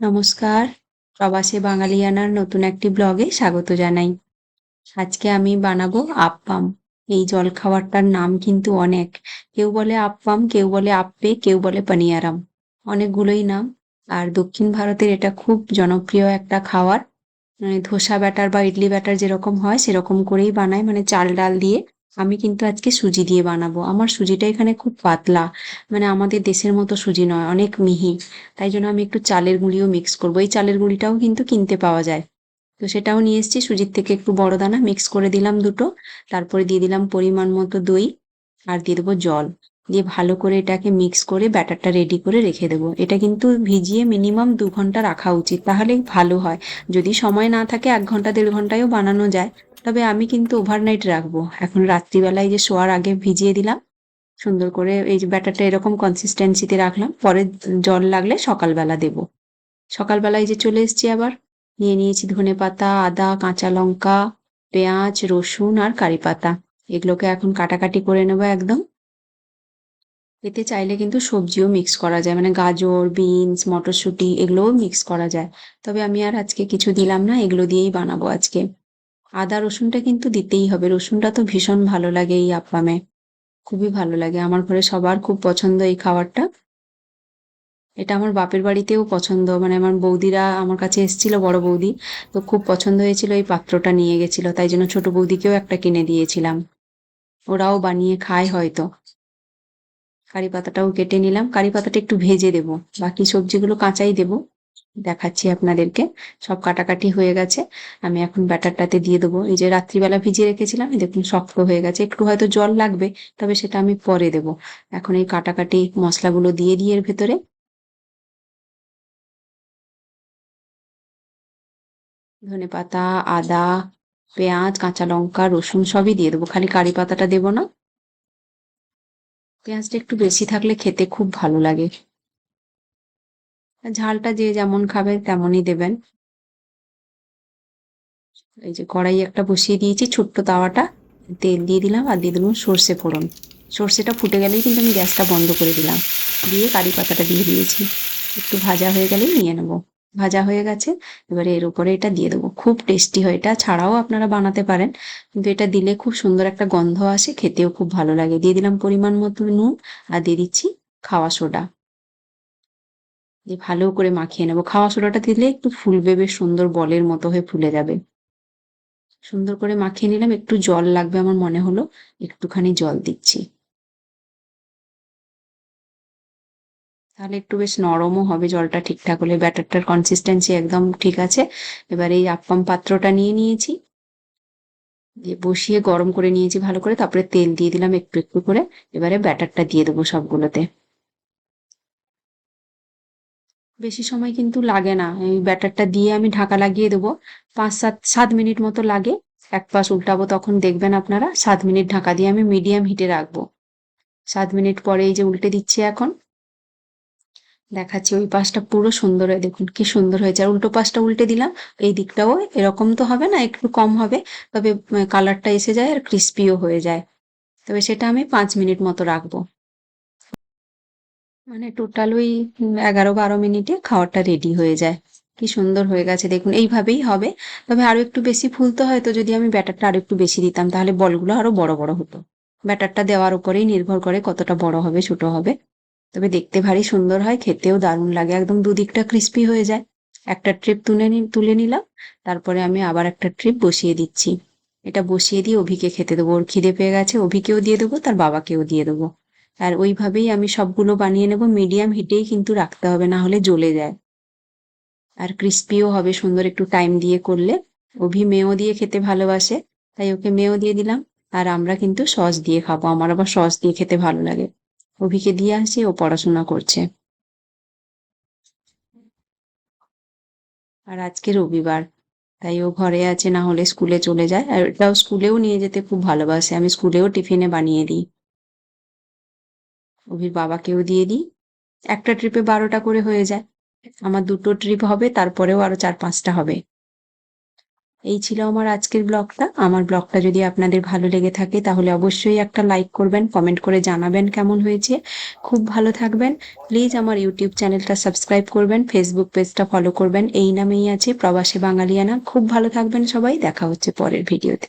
নমস্কার। প্রবাসী বাঙালিয়ানার নতুন একটি ব্লগে স্বাগত জানাই। আজকে আমি বানাবো আপ্পাম। এই জলখাবারটার নাম কিন্তু অনেক। কেউ বলে আপ্পাম, কেউ বলে আপ্পে কেউ বলে পানিয়ারাম। অনেকগুলোই নাম। আর দক্ষিণ ভারতের এটা খুব জনপ্রিয় একটা খাওয়ার মানে ধোসা ব্যাটার বা ইডলি ব্যাটার যেরকম হয়, সেরকম করেই বানায়। মানে চাল ডাল দিয়ে আমি কিন্তু আজকে সুজি দিয়ে বানাবো। আমার সুজিটা এখানে খুব পাতলা। মানে আমাদের দেশের মতো সুজি নয়, অনেক মিহি। তাই জন্য আমি একটু চালের গুঁড়িও মিক্স করব। এই চালের গুঁড়িটাও কিন্তু কিনতে পাওয়া যায়। তো সেটাও নিয়ে এসেছি, সুজির থেকে একটু বড় দানা মিক্স করে দিলাম দুটো। তারপরে দিয়ে দিলাম পরিমাণ মতো দই আর দিয়ে দেবো জল। দিয়ে ভালো করে এটাকে মিক্স করে ব্যাটারটা রেডি করে রেখে দেবো। এটা কিন্তু ভিজিয়ে মিনিমাম দু ঘণ্টা রাখা উচিত। তাহলে ভালো হয়। যদি সময় না থাকে, এক ঘণ্টা, দেড় ঘন্টায়ও বানানো যায়। তবে আমি কিন্তু ওভারনাইট রাখব। এখন রাত্রিবেলায় যে শোয়ার আগে ভিজিয়ে দিলাম, সুন্দর করে এই যে ব্যাটারটা এরকম কনসিস্টেন্সিতে রাখলাম, পরে জল লাগলে সকালবেলা দেব। সকালবেলায় যে চলে এসছি আবার, নিয়ে নিয়েছি ধনে পাতা, আদা, কাঁচা লঙ্কা, পেঁয়াজ, রসুন আর কারি পাতা। এগুলোকে এখন কাটাকাটি করে নেব একদম। এতে চাইলে কিন্তু সবজিও মিক্স করা যায় মানে গাজর বিনস মটরশুঁটি, এগুলোও মিক্স করা যায়। তবে আমি আর আজকে কিছু দিলাম না, এগুলো দিয়েই বানাবো আজকে। আদা রসুনটা কিন্তু দিতেই হবে। রসুনটা তো ভীষণ ভালো লাগে এই আপ্পামে। খুবই ভালো লাগে। আমার ঘরে সবার খুব পছন্দ এই খাবারটা। এটা আমার বাপের বাড়িতেও পছন্দ। মানে আমার বৌদিরা আমার কাছে এসেছিল, বড় বৌদি, তো খুব পছন্দ হয়েছিল এই পাত্রটা নিয়ে গেছিল। তাই জন্য ছোট বৌদিকেও একটা কিনে দিয়েছিলাম। ওরাও বানিয়ে খায় হয়তো। কারি পাতাটাও কেটে নিলাম। কারি পাতাটা একটু ভেজে দেব। বাকি সবজিগুলো কাঁচাই দেব। দেখাচ্ছি আপনাদেরকে। সব কাটাকাটি হয়ে গেছে। আমি এখন ব্যাটারটাতে দিয়ে দেবো। এই যে রাত্রিবেলা ভিজিয়ে রেখেছিলাম দেখুন শক্ত হয়ে গেছে। একটু হয়তো জল লাগবে, তবে সেটা আমি পরে দেব। এখন এই কাটাকাটি মশলাগুলো দিয়ে দিয়ে এর ভেতরে। ধনে পাতা, আদা, পেঁয়াজ, কাঁচা লঙ্কা, রসুন সবই দিয়ে দেবো। খালি কারি পাতাটা দেবো না। পেঁয়াজটা একটু বেশি থাকলে খেতে খুব ভালো লাগে। ঝালটা যে যেমন খাবে তেমনই দেবেন। এই যে কড়াই একটা বসিয়ে দিয়েছি, ছোট্ট তাওয়াটা। তেল দিয়ে দিলাম আর দিয়ে দিলাম সর্ষে ফোড়ন। সর্ষেটা ফুটে গেলেই কিন্তু আমি গ্যাসটা বন্ধ করে দিলাম। দিয়ে কারি পাতাটা দিয়ে দিয়েছি। একটু ভাজা হয়ে গেলেই নিয়ে নেব। ভাজা হয়ে গেছে, এবারে এর উপরে এটা দিয়ে দেবো। খুব টেস্টি হয় এটা, ছাড়াও আপনারা বানাতে পারেন। কিন্তু এটা দিলে খুব সুন্দর একটা গন্ধ আসে, খেতেও খুব ভালো লাগে। দিয়ে দিলাম পরিমাণ মতো নুন আর দিয়ে দিচ্ছি খাওয়া সোডা। দিয়ে ভালো করে মাখিয়ে নেব। খাওয়া সোডাটা দিলে একটু ফুলবে, বেশ সুন্দর বলের মতো হয়ে ফুলে যাবে। সুন্দর করে মাখিয়ে নিলাম, একটু জল লাগবে আমার মনে হলো, একটুখানি জল দিচ্ছি। তাহলে একটু বেশ নরমও হবে জলটা ঠিকঠাক হলে, ব্যাটারটার কনসিস্টেন্সি একদম ঠিক আছে। এবার এই আপ্পাম পাত্রটা নিয়ে নিয়েছি। দিয়ে বসিয়ে গরম করে নিয়েছি ভালো করে, তারপরে তেল দিয়ে দিলাম একটু একটু করে। এবারে ব্যাটারটা দিয়ে দেবো সবগুলোতে। বেশি সময় কিন্তু লাগে না। এই ব্যাটারটা দিয়ে আমি ঢাকা লাগিয়ে দেবো। পাঁচ সাত সাত মিনিট মতো লাগে। এক পাশ উল্টাবো, তখন দেখবেন আপনারা সাত মিনিট ঢাকা দিয়ে আমি মিডিয়াম হিটে রাখব। সাত মিনিট পরে এই যে উল্টে দিচ্ছি এখন। দেখাচ্ছি ওই পাশটা পুরো সুন্দর হয়ে, দেখুন কি সুন্দর হয়েছে। আর উল্টো পাশটা উল্টে দিলাম, এই দিকটাও এরকম তো হবে না, একটু কম হবে। তবে কালারটা এসে যায় আর ক্রিস্পিও হয়ে যায়। তবে সেটা আমি পাঁচ মিনিট মতো রাখব। মানে টোটাল ওই এগারো বারো মিনিটে খাওয়ারটা রেডি হয়ে যায়। কি সুন্দর হয়ে গেছে, দেখুন, এইভাবেই হবে। তবে আরও একটু বেশি ফুলতে হয়তো যদি আমি ব্যাটারটা আরও একটু বেশি দিতাম, তাহলে বলগুলো আরও বড় বড় হতো। ব্যাটারটা দেওয়ার উপরেই নির্ভর করে কতটা বড় হবে, ছোট হবে। তবে দেখতে ভারী সুন্দর হয়, খেতেও দারুণ লাগে। একদম দুদিকটা ক্রিস্পি হয়ে যায়। একটা ট্রিপ তুলে তুলে নিলাম। তারপরে আমি আবার একটা ট্রিপ বসিয়ে দিচ্ছি। এটা বসিয়ে দিয়ে অভিকে খেতে দেবো। ওর খিদে পেয়ে গেছে, অভিকেও দিয়ে দেবো, তার বাবাকেও দিয়ে দেবো। আর ওইভাবেই আমি সবগুলো বানিয়ে নেব। মিডিয়াম হিটেই কিন্তু রাখতে হবে, না হলে জ্বলে যায়। আর ক্রিস্পিও হবে সুন্দর একটু টাইম দিয়ে করলে। অভি মেয়েও দিয়ে খেতে ভালোবাসে, তাই ওকে মেয়েও দিয়ে দিলাম। আর আমরা কিন্তু সস দিয়ে খাব, আমার আবার সস দিয়ে খেতে ভালো লাগে। অভিকে দিয়ে আসি, ও পড়াশোনা করছে। আর আজকে রবিবার, তাই ও ঘরে আছে, না হলে স্কুলে চলে যায়। আর এটাও স্কুলেও নিয়ে যেতে খুব ভালোবাসে, আমি স্কুলেও টিফিনে বানিয়ে দিই। অভির বাবাকেও দিয়ে দিই। একটা ট্রিপে বারোটা করে হয়ে যায়। আমার দুটো ট্রিপ হবে, তারপরেও আরও চার পাঁচটা হবে। এই ছিল আমার আজকের ব্লগটা। আমার ব্লগটা যদি আপনাদের ভালো লেগে থাকে, তাহলে অবশ্যই একটা লাইক করবেন কমেন্ট করে জানাবেন কেমন হয়েছে। খুব ভালো থাকবেন। প্লিজ আমার ইউটিউব চ্যানেলটা সাবস্ক্রাইব করবেন ফেসবুক পেজটা ফলো করবেন। এই নামেই আছে প্রবাসী বাঙালিয়ানা। খুব ভালো থাকবেন সবাই। দেখা হচ্ছে পরের ভিডিওতে